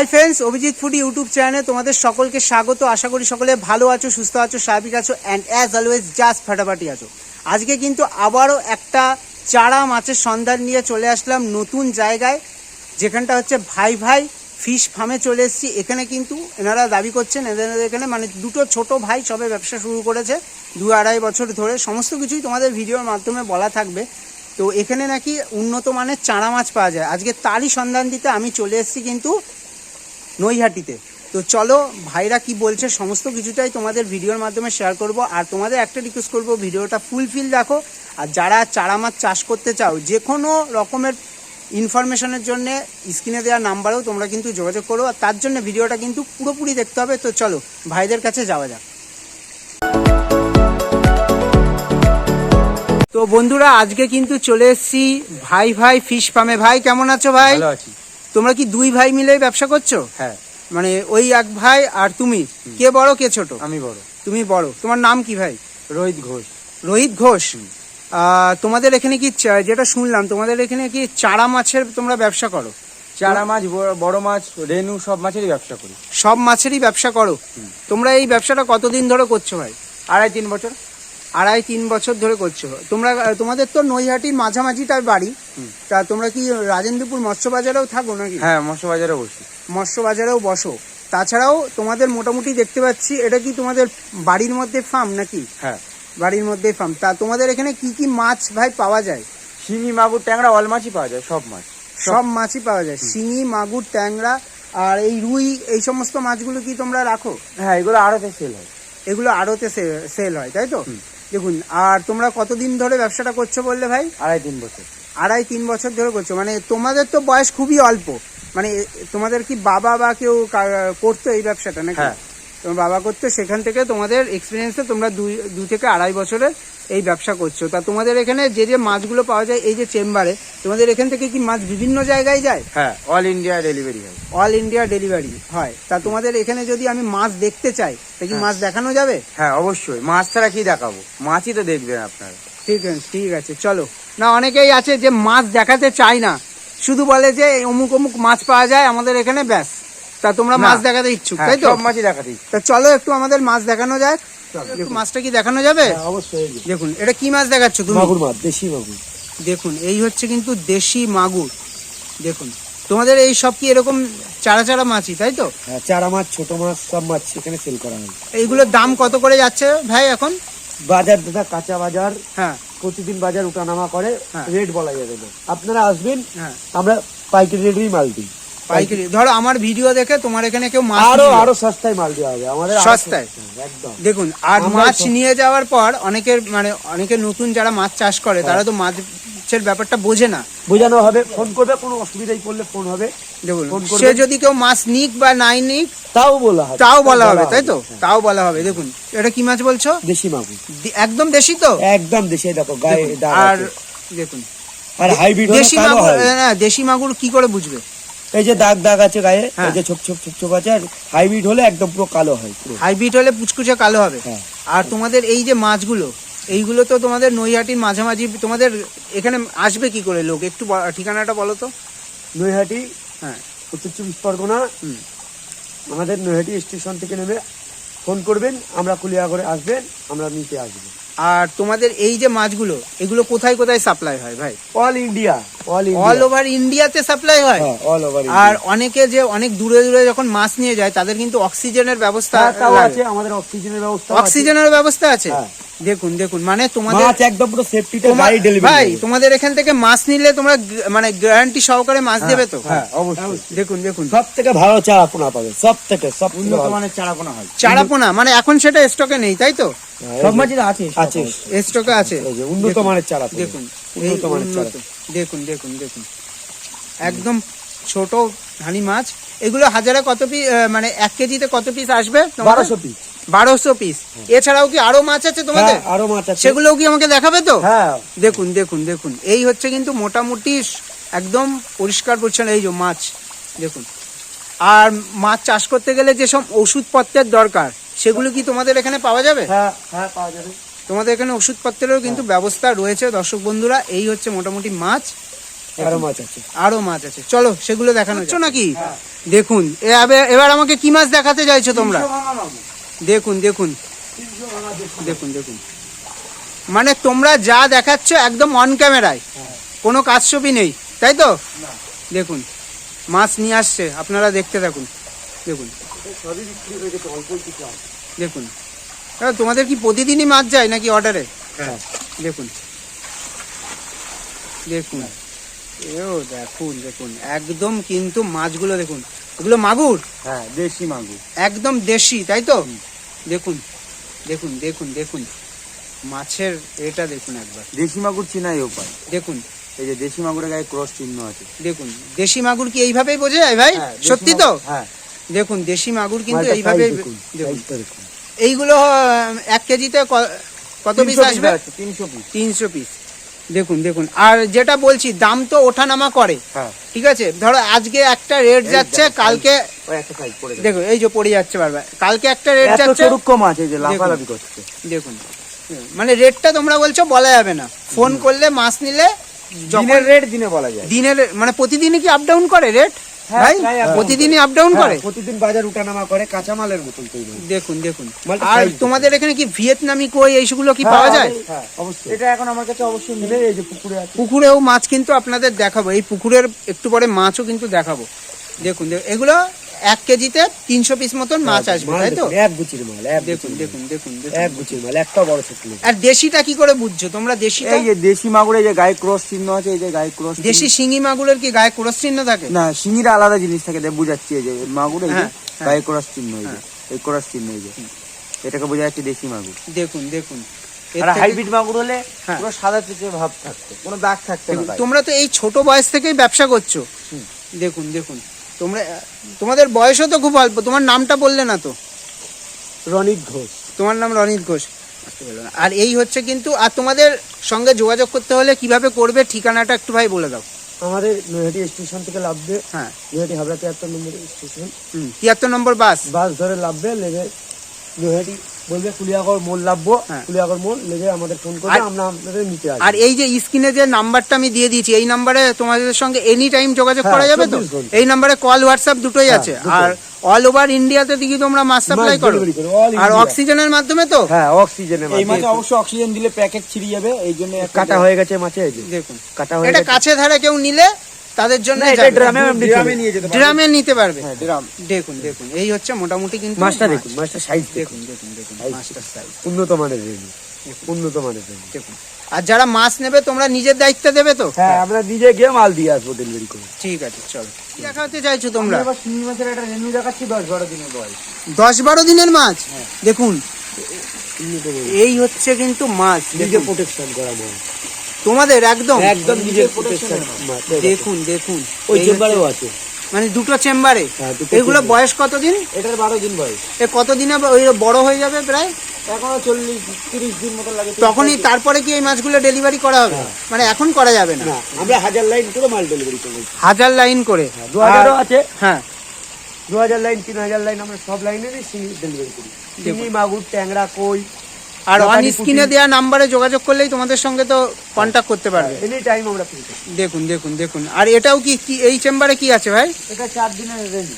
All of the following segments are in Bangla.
Hi friends Abhijit food YouTube চ্যানেলে তোমাদের সকলকে স্বাগত। আশা করি সকলে ভালো আছো, সুস্থ আছো, স্বাভাবিক আছো অ্যান্ড অ্যাজ অলওয়েজ জাস্ট ফাটাফাটি আছো। আজকে কিন্তু আবারও একটা চারা মাছের সন্ধান নিয়ে চলে আসলাম নতুন জায়গায়, যেখানটা হচ্ছে ভাই ভাই ফিশ ফার্মে চলে এসেছি। এখানে কিন্তু এনারা দাবি করছেন এদের এখানে মানে দুটো ছোট ভাই সবে ব্যবসা শুরু করেছে দু আড়াই বছর ধরে। সমস্ত কিছুই তোমাদের ভিডিওর মাধ্যমে বলা থাকবে। তো এখানে নাকি উন্নত মানের চারা মাছ পাওয়া যায়। আজকে তারই সন্ধান দিতে আমি চলে এসেছি কিন্তু নৈহাটিতে। তো চলো, ভাইরা কি বলছে সমস্ত কিছুটাই তোমাদের ভিডিওর মাধ্যমে শেয়ার করব। আর তোমাদের একটা রিকোয়েস্ট করব, ভিডিওটা ফুলফিল দেখো। আর যারা চারা মাছ চাষ করতে চাও, যে কোনো রকমের ইনফরমেশনের জন্য স্ক্রিনে দেওয়া নাম্বারেও তোমরা কিন্তু যোগাযোগ করো। আর তার জন্য ভিডিওটা কিন্তু পুরোপুরি দেখতে হবে। তো চলো, ভাইদের কাছে যাওয়া যাক। তো বন্ধুরা, আজকে কিন্তু চলে এসেছি ভাই ভাই ফিশ ফার্মে ভাই, কেমন আছো ভাই? তোমরা কি দুই ভাই মিলে ব্যবসা করছ? হ্যাঁ। মানে ওই এক ভাই আর তুমি। কে বড় কে ছোট? আমি বড়। তুমি বড়। তোমার নাম কি ভাই? রোহিত ঘোষ। রোহিত ঘোষ। তোমাদের এখানে কি চা- যেটা শুনলাম তোমাদের এখানে কি চারা মাছের তোমরা ব্যবসা করো? চারা মাছ বড়- বড় মাছ রেনু সব মাছেরই ব্যবসা করি। সব মাছেরই ব্যবসা করো। তোমরা এই ব্যবসাটা কতদিন ধরে করছ ভাই? আড়াই তিন বছর। আড়াই তিন বছর ধরে করছ। তোমরা তোমাদের তো নৈহাটির মাঝামাঝিটার বাড়ি। তা তোমরা কি রাজেন্দ্রপুর মৎস্য বাজারেও থাকো নাকি? হ্যাঁ মৎস্য বাজারে বসি। মৎস্য বাজারেও বসো। তাছাড়াও তোমাদের মোটামুটি দেখতে পাচ্ছি এটা কি তোমাদের বাড়ির মধ্যে ফার্ম নাকি? হ্যাঁ। বাড়ির মধ্যে ফার্ম তা তোমাদের এখানে কি কি মাছ ভাই পাওয়া যায়? শিঙি মাগুর ট্যাংরা অল মাছই পাওয়া যায় সব মাছ। সব মাছই পাওয়া যায়। শিঙি মাগুর ট্যাংরা আর এই রুই এই সমস্ত মাছগুলো কি তোমরা রাখো? হ্যাঁ এগুলো আড়তে সেল হয়। এগুলো আড়তে সেল হয় তাই তো? দেখুন আর তোমরা কতদিন ধরে ব্যবসাটা করছ বললে ভাই? আড়াই তিন বছর। আড়াই তিন বছর ধরে করছ। মানে তোমাদের তো বয়স খুবই অল্প। মানে তোমাদের কি বাবা বা কেউ করতো এই ব্যবসাটা নাকি? হ্যাঁ। তোমার বাবা করতো সেখান থেকে তোমাদের এক্সপিরিয়েন্সে তোমরা দুই দু থেকে আড়াই বছরের এই ব্যবসা করছ। তা তোমাদের এখানে যে যে মাছগুলো পাওয়া যায় এই যে চেম্বারে তোমাদের এখান থেকে কি মাছ বিভিন্ন জায়গায় যায়? হ্যাঁ অল ইন্ডিয়া ডেলিভারি হয়। অল ইন্ডিয়া ডেলিভারি হয়। তা তোমাদের এখানে যদি আমি মাছ দেখতে চাই তা কি মাছ দেখানো যাবে? হ্যাঁ অবশ্যই। মাছ ছাড়া কি দেখাবো? মাছই তো দেখবেন আপনারা। ঠিক আছে ঠিক আছে চলো। না অনেকেই আছে যে মাছ দেখাতে চায় না। শুধু বলে যে অমুক অমুক মাছ পাওয়া যায় আমাদের এখানে ব্যাস। তা তোমরা মাছ দেখাতে ইচ্ছুক হ্যাঁ, তাই তো? সব মাছই দেখাতে তা চলো একটু আমাদের মাছ দেখানো যাক। একটু মাছটা কি দেখানো যাবে? অবশ্যই। দেখুন এটা কি মাছ দেখাচ্ছ তুমি? মাগুর মাছ দেশি মাগুর। দেখুন এই হচ্ছে কিন্তু দেশি মাগুর। দেখুন তোমাদের এই সব কি এরকম চারা চারা মাছই তাই তো? হ্যাঁ চারা মাছ ছোট মাছ সব মাছ এখানে সেল করা হয়। এইগুলোর দাম কত করে যাচ্ছে ভাই এখন? বাজার দাদা কাঁচা বাজার। হ্যাঁ। প্রতিদিন বাজার উঠানামা করে হ্যাঁ। রেট বলা যাবে না। আপনারা আসবেন হ্যাঁ। আমরা পাইকারি রেটেই মাল দিই। পাইকারি। ধরো আমার ভিডিও দেখে তোমার এখানে কেউ মাছ আরও আরও সস্তায় মাল দেওয়া হবে। আমাদের সস্তায়? একদম। দেখুন আর মাছ নিয়ে যাওয়ার পর অনেকের মানে অনেকের নতুন যারা মাছ চাষ করে তারা তো মাছের ব্যাপারটা বোঝে না। বোঝানো হবে ফোন করবে কোনো অসুবিধাই পড়লে ফোন হবে। দেখুন সে যদি কেউ মাছ নিক বা নাই নিক তাও বলা হবে। তাও বলা হবে তাই তো? তাও বলা হবে। দেখুন এটা কি মাছ বলছো? দেশি মাগুর একদম দেশি তো? একদম দেশি দেখো গায়ে আর দেখুন আর হাইব্রিড দেশি মাগুর না দেশি মাগুর কি করে বুঝবে? এই যে দাগ দাগ আছে গায়ে হ্যাঁ। এই যে ছোপ ছোপ ছোপ ছোপ আছে আর হাইব্রিড হলে একদম পুরো কালো হয় পুরো। হাইব্রিড হলে পুচকুচে কালো হবে। হ্যাঁ। আর তোমাদের এই যে মাছগুলো এইগুলো তো তোমাদের নৈহাটির মাঝামাঝি তোমাদের এখানে আসবে কি করে লোক? একটু ঠিকানাটা বলো তো। নৈহাটি হ্যাঁ। উত্তর চব্বিশ পরগনা। হুম। আমাদের নৈহাটি স্টেশন থেকে নেমে ফোন করবেন আমরা কুলিয়া করে আসবেন আমরা নিতে আসব। আর তোমাদের এই যে মাছগুলো এগুলো কোথায় কোথায় সাপ্লাই হয় ভাই? All India all all over ইন্ডিয়াতে সাপ্লাই হয়? হ্যাঁ অল ওভার আর অনেকে যে অনেক দূরে দূরে যখন মাছ নিয়ে যায় তাদের কিন্তু অক্সিজেনের ব্যবস্থা আছে আমাদের অক্সিজেনের ব্যবস্থা অক্সিজেনের ব্যবস্থা আছে? হ্যাঁ। দেখুন দেখুন মানে তোমাদের মাছ একদম পুরো সেফটিতে গাড়ি ভাই তোমাদের এখান থেকে মাছ নিলে তোমরা মানে গ্যারান্টি সহকারে মাছ দেবে তো? হ্যাঁ অবশ্যই। দেখুন দেখুন। সব থেকে ভালো চারাপোনা পাবে সব থেকে সব উন্নত ভালো। মানের চারাপোনা হয়। চারাপোনা মানে এখন সেটা স্টকে নেই তাই তো? হ্যাঁ, সব আছে আছে স্টকে আছে। এই যে উন্নত মানের চারা দেখুন উন্নত মানের চারা দেখুন দেখুন দেখুন। একদম ছোট ধানি মাছ। এগুলো হাজারে কত পিস মানে এক কেজিতে কত পিস আসবে বারোশো পিস বারোশো পিস এছাড়াও কি আরও মাছ আছে তোমাদের? হ্যাঁ আরও মাছ আছে। সেগুলোও কি আমাকে দেখাবে তো? হ্যাঁ। দেখুন দেখুন দেখুন। এই হচ্ছে কিন্তু মোটামুটি একদম পরিষ্কার পরিচ্ছন্ন এই যে মাছ। দেখুন। আর মাছ চাষ করতে গেলে যেসব ওষুধপত্রের দরকার সেগুলো কি তোমাদের এখানে পাওয়া যাবে? হ্যাঁ হ্যাঁ পাওয়া যাবে। তোমাদের এখানে ওষুধপত্রেরও কিন্তু ব্যবস্থা রয়েছে দর্শক বন্ধুরা। এই হচ্ছে মোটামুটি মাছ। আরও মাছ আছে। আরও মাছ আছে। চলো সেগুলো দেখানো হচ্ছে নাকি? দেখুন এবার আমাকে কি মাছ দেখাতে চাইছো তোমরা? দেখুন দেখুন। দেখুন। দেখুন মানে তোমরা যা দেখাচ্ছ একদম অন ক্যামেরায় কোনো কাজছবি নেই তাই তো? দেখুন মাছ নিয়ে আসছে আপনারা দেখতে থাকুন। দেখুন। সবই বিক্রি হয়ে গেছে অল্প কিছু আছে। দেখুন। তোমাদের কি প্রতিদিনই মাছ যায় নাকি অর্ডারে? হ্যাঁ। দেখুন। দেখুন। এও দেখুন দেখুন। একদম কিন্তু মাছগুলো দেখুন। এগুলো মাগুর? হ্যাঁ দেশি মাগুর। একদম দেশি তাই তো? দেখুন দেখুন দেখুন দেখুন। মাছের এটা দেখুন একবার। দেশি মাগুর চিনাই উপায় দেখুন। এই যে দেশি মাগুরের গায়ে ক্রস চিহ্ন আছে। দেখুন। দেশি মাগুর কি এইভাবেই বোঝা যায় ভাই? হ্যাঁ, সত্যি তো? হ্যাঁ। দেখুন দেশি মাগুর কিন্তু এইভাবে দেখুন, দেখুন। দেখুন। এইগুলো এক কেজিতে কত পিস আসবে? তিনশো পিস। তিনশো পিস। দেখুন দেখুন। আর যেটা বলছি দাম তো ওঠানামা করে। হ্যাঁ। ঠিক আছে? ধরো আজকে একটা রেট এই যাচ্ছে কালকে ওই একটা সাইজ পড়ে গেছে। দেখো এই যে পড়ে যাচ্ছে বারবার। কালকে একটা রেট যাচ্ছে চড়ুক্ষ মাছ যে লাফালাফি করছে। দেখুন। মানে রেটটা তোমরা বলছো বলা যাবে না। ফোন করলে মাছ নিলে দিনের রেট দিনে বলা যায়। দিনের মানে প্রতিদিনই কি আপ ডাউন করে রেট? ভাই down প্রতিদিনই আপ ডাউন করে? হ্যাঁ, প্রতিদিন বাজার উঠানামা করে কাঁচামালের মতন তৈরি দেখুন দেখুন। আর তোমাদের এখানে কি ভিয়েতনামি কই এইগুলো কি পাওয়া যায়? হ্যাঁ অবশ্যই। এটা এখন আমার কাছে অবশ্যই মিলে এই যে পুকুরে আছে। পুকুরেও মাছ কিন্তু আপনাদের দেখাবো। এই পুকুরের একটু পরে মাছও কিন্তু দেখাবো। দেখুন দেখুন, এগুলো এক কেজিতে তিনশো পিস মতন মাছ আসবে তাই তো? এক গুচির মাল দেখুন দেখুন দেখুন এক গুচির মাল একটা বড় ছোট আর দেশিটা কি করে বুঝছ? তোমরা দেশিটা? এই যে দেশি মাগুরে যে গায়ে ক্রস চিহ্ন আছে এই যে গায়ে ক্রস দেশি শিঙি মাগুরের কি গায়ে ক্রস চিহ্ন থাকে? না শিঙিরা আলাদা জিনিস থাকে দেখ বুঝাচ্ছি এই যে মাগুর এই হ্যাঁ, হ্যাঁ। গায়ে ক্রস চিহ্ন এই যে এই ক্রস চিহ্ন এই যে। এটাকে বোঝা যাচ্ছে দেশি মাগুর। দেখুন দেখুন। আর হাইব্রিড মাগুর হলে হ্যাঁ। পুরো সাদা চেঁচে ভাব থাকতো কোনো দাগ থাকতো না তোমরা তো এই ছোট বয়স থেকেই ব্যবসা করছ। দেখুন দেখুন। তোমরা তোমাদের বয়সও তো খুব অল্প তোমার নামটা বললে না তো। রনিত ঘোষ। তোমার নাম রনিত ঘোষ। আর এই হচ্ছে কিন্তু আর তোমাদের সঙ্গে যোগাযোগ করতে হলে কীভাবে করবে ঠিকানাটা একটু ভাই বলে দাও। আমাদের নৈহাটি স্টেশন থেকে লাভবে হ্যাঁ। নৈহাটি হাবড়া তিয়াত্তর নম্বর স্টেশন। তিয়াত্তর নম্বর বাস। বাস ধরে লাভবে লেগে নৈহাটি বলবে কুলিয়াগড় মোড় লাভবো হ্যাঁ। কুলিয়াগড় মোড় লেগে আমাদের ফোন করবে আমরা আপনাদের নিতে আর এই যে স্ক্রিনে যে নাম্বারটা আমি দিয়ে দিয়েছি এই নাম্বারে তোমাদের সঙ্গে এনি টাইম যোগাযোগ হ্যাঁ, করা যাবে তো? এই নাম্বারে কল হোয়াটসঅ্যাপ দুটোই হ্যাঁ, আছে। আর অল ওভার ইন্ডিয়াতে দিকে তোমরা মাছ সাপ্লাই করো। আর অক্সিজেনের মাধ্যমে তো? হ্যাঁ অক্সিজেনের এই মাধ্যমে। অবশ্যই অক্সিজেন দিলে প্যাকেট ছিড়ে যাবে এই জন্য কাটা হয়ে গেছে মাছে দেখুন। কাটা হয়ে এটা কাছে ধারে কেউ নিলে তাদের জন্য ড্রামে আপনি ড্রামে চলে। নিয়ে যেতে পারবে ড্রামে নিতে পারবে। হ্যাঁ দেখুন দেখুন এই হচ্ছে মোটামুটি কিন্তু মাছটা দেখুন মাছটা সাইজ দেখুন। দেখুন দেখুন মাছটার size উন্নত মানের রেঞ্জ উন্নত মানের রেঞ্জ দেখুন। আর যারা মাছ নেবে তোমরা নিজের দায়িত্ব দেবে তো? হ্যাঁ আমরা নিজে গিয়ে মাল দিয়ে আসব ডেলিভারি করে। ঠিক আছে চলো। দেখাতে চাইছো তোমরা? এবার শিঙি মাছের একটা রেনু দেখাচ্ছি দশ বারো দিনের বয়স। দশ বারো দিনের মাছ? হ্যাঁ। দেখুন এই হচ্ছে কিন্তু মাছ। নিজে প্রোটেকশন করা মাল তোমাদের একদম? একদম নিজের প্রোটেকশন দেখুন দেখুন। ওই চেম্বারেও আছে। মানে দুটো চেম্বারে হ্যাঁ, এগুলো। বয়স কতদিন এটার বারো দিন বয়স। এ কতদিনে ওই বড় হয়ে যাবে প্রায়? এখনও চল্লিশ তিরিশ দিন মতো লাগে। তখনই তারপরে কি এই মাছগুলো ডেলিভারি করা হবে? মানে এখন করা যাবে না? আমরা হাজার লাইন করে মাল ডেলিভারি করব হাজার লাইন করে? দু হাজারও আছে। হ্যাঁ। দু হাজার লাইন তিন হাজার লাইন আমরা সব লাইনেরই ডেলিভারি করি। চিংড়ি মাগুর ট্যাংরা কই আর অন স্ক্রিনে দেওয়া নাম্বারে যোগাযোগ করলেই তোমাদের সঙ্গে তো কন্ট্যাক্ট করতে পারবে। এনি টাইম আমরা ফ্রি দেখুন দেখুন দেখুন। আর এটাও কি কি এই চেম্বারে কি আছে ভাই? এটা চার দিনের রেনু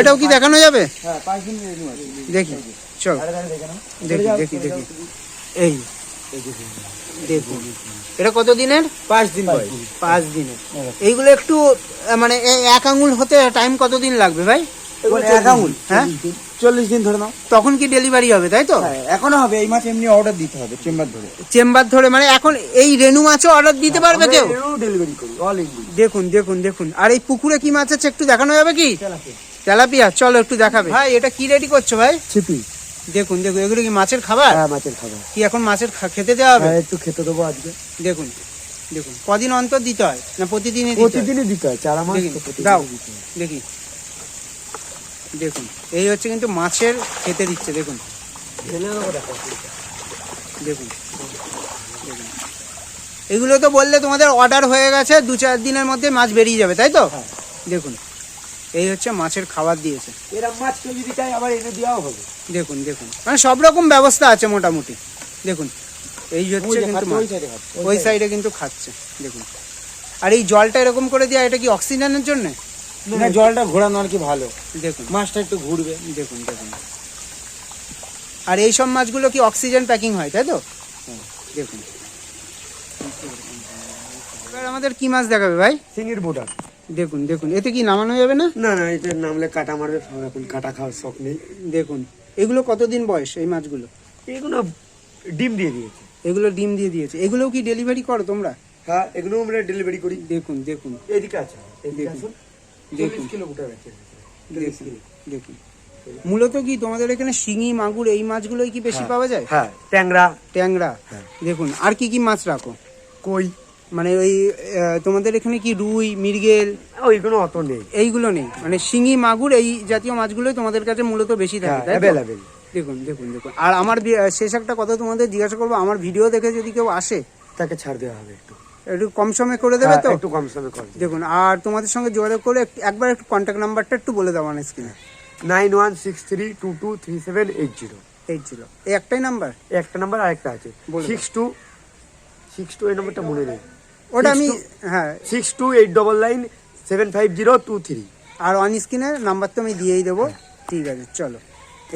এটাও কি দেখানো যাবে? হ্যাঁ পাঁচ দিনের রেনু আছে। দেখি চল। দেখে দেখি দেখি এই দেখুন। এটা কত দিনের? পাঁচ দিন পাঁচ দিনের। এইগুলো একটু মানে এক আঙুল হতে টাইম কতদিন লাগবে ভাই? এক আঙুল হ্যাঁ? চল্লিশ দিন ধরে নাও। তখন কি ডেলিভারি হবে তাই তো? হ্যাঁ এখনও হবে এই মাছ এমনি অর্ডার দিতে হবে চেম্বার ধরে। চেম্বার ধরে মানে এখন এই রেনু মাছও অর্ডার দিতে পারবে কেউ? ডেলিভারি করি অল দেখুন দেখুন দেখুন। আর এই পুকুরে কি মাছ আছে একটু দেখানো যাবে কি? তেলাপিয়া। চলো একটু দেখাবে। ভাই এটা কি রেডি করছ ভাই? ছিপি। দেখুন দেখুন এগুলো কি মাছের খাবার? হ্যাঁ মাছের খাবার। কি এখন মাছের খেতে দেওয়া হবে? হ্যাঁ একটু খেতে দেবো আজকে। দেখুন দেখুন কদিন অন্তর দিতে হয় না প্রতিদিনই প্রতিদিনই দিতে হয় চারা মাছ দাও। দেখি। দেখুন এই হচ্ছে কিন্তু মাছের খেতে দিচ্ছে দেখুন। দেখুন। এগুলো তো বললে তোমাদের অর্ডার হয়ে গেছে দু চার দিনের মধ্যে মাছ বেরিয়ে যাবে তাই তো? হ্যাঁ। দেখুন এই হচ্ছে মাছের খাবার দিয়েছে। এরম মাছ কেউ যদি চাই আবার এনে দেওয়াও হবে। দেখুন দেখুন মানে সব রকম ব্যবস্থা আছে মোটামুটি। দেখুন এই হচ্ছে কিন্তু ওই সাইডে কিন্তু খাচ্ছে দেখুন। আর এই জলটা এরকম করে দেওয়া এটা কি অক্সিজেনের জন্য? না জলটা ঘোরানো আর কি ভালো। দেখুন। মাছটা একটু ঘুরবে। দেখুন দেখুন। আর এই সব মাছগুলো কি অক্সিজেন প্যাকিং হয় তাই তো? দেখুন। এবার আমাদের কি মাছ দেখাবে ভাই? সিঙ্গির বোটার দেখুন দেখুন। এতে কি নামানো যাবে না? না না এটা নামলে কাটা মারবে এখন কাটা খাওয়ার শখ নেই। দেখুন এগুলো কতদিন বয়স এই মাছগুলো? এগুলো ডিম দিয়ে দিয়েছে। এগুলো ডিম দিয়ে দিয়েছে। এগুলোও কি ডেলিভারি করো তোমরা? হ্যাঁ এগুলো আমরা ডেলিভারি করি। দেখুন দেখুন। এদিকে আছে দেখুন। দেখুন। দেখুন দেখুন। মূলত কি তোমাদের এখানে শিঙি মাগুর এই মাছগুলোই কি বেশি পাওয়া যায়? হ্যাঁ ট্যাংরা। ট্যাংরা। হ্যাঁ। দেখুন আর কি কি মাছ রাখো? কই? মানে ওই তোমাদের এখানে কি রুই মৃগেল? ওইগুলো অত নেই। এইগুলো নেই। মানে শিঙি মাগুর এই জাতীয় মাছগুলোই তোমাদের কাছে মূলত বেশি থাকে হ্যাঁ? অ্যাভেলেবেল দেখুন দেখুন দেখুন। আর আমার শেষ একটা কথা তোমাদের জিজ্ঞাসা করব। আমার ভিডিও দেখে যদি কেউ আসে তাকে ছাড় দেওয়া হবে একটু। একটু কম সময় করে দেবে তো? হ্যাঁ, একটু কম সময় করে দেখুন আর তোমাদের সঙ্গে যোগাযোগ করে একবার একটু কন্ট্যাক্ট নাম্বারটা একটু বলে দাও অন স্ক্রিনে nine one six three two two three seven eight zero. Eight zero. এই একটাই নাম্বার একটা নাম্বার আরেকটা আছে। সিক্স টু সিক্স টু এই নাম্বারটা মনে নেই। ওটা আমি হ্যাঁ। Six two eight double nine seven five zero two three. R on স্ক্রিনের নাম্বার তো আমি দিয়েই দেবো। ঠিক আছে চলো।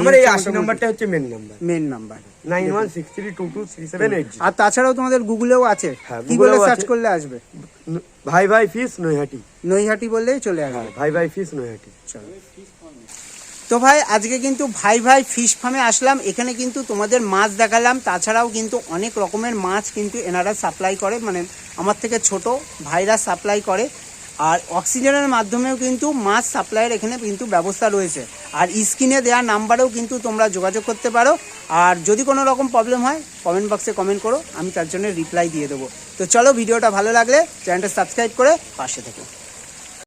আমার এই আশি নাম্বারটা হচ্ছে main number main number nine one six three two two three seven eight আর তাছাড়াও তোমাদের গুগলেও আছে। হ্যাঁ, কি বলে সার্চ করলে আসবে? ভাই ভাই ফিস নৈহাটি। নৈহাটি বললেই চলে আসবে। ভাই ভাই ফিস নৈহাটি। চলো। তো ভাই আজকে কিন্তু ভাই ভাই ফিশ ফার্মে আসলাম। এখানে কিন্তু তোমাদের মাছ দেখালাম। তাছাড়াও কিন্তু অনেক রকমের মাছ কিন্তু এনারা সাপ্লাই করে। মানে আমার থেকে ছোট ভাইরা সাপ্লাই করে। আর অক্সিজেনের মাধ্যমেও কিন্তু মাছ সাপ্লাইয়ের এখানে কিন্তু ব্যবস্থা রয়েছে। আর স্ক্রিনে দেওয়া নাম্বারেও কিন্তু তোমরা যোগাযোগ করতে পারো। আর যদি কোনো রকম প্রবলেম হয় কমেন্ট বক্সে কমেন্ট করো, আমি তার জন্য রিপ্লাই দিয়ে দেবো। তো চলো, ভিডিওটা ভালো লাগলে চ্যানেলটা সাবস্ক্রাইব করে পাশে থেকো।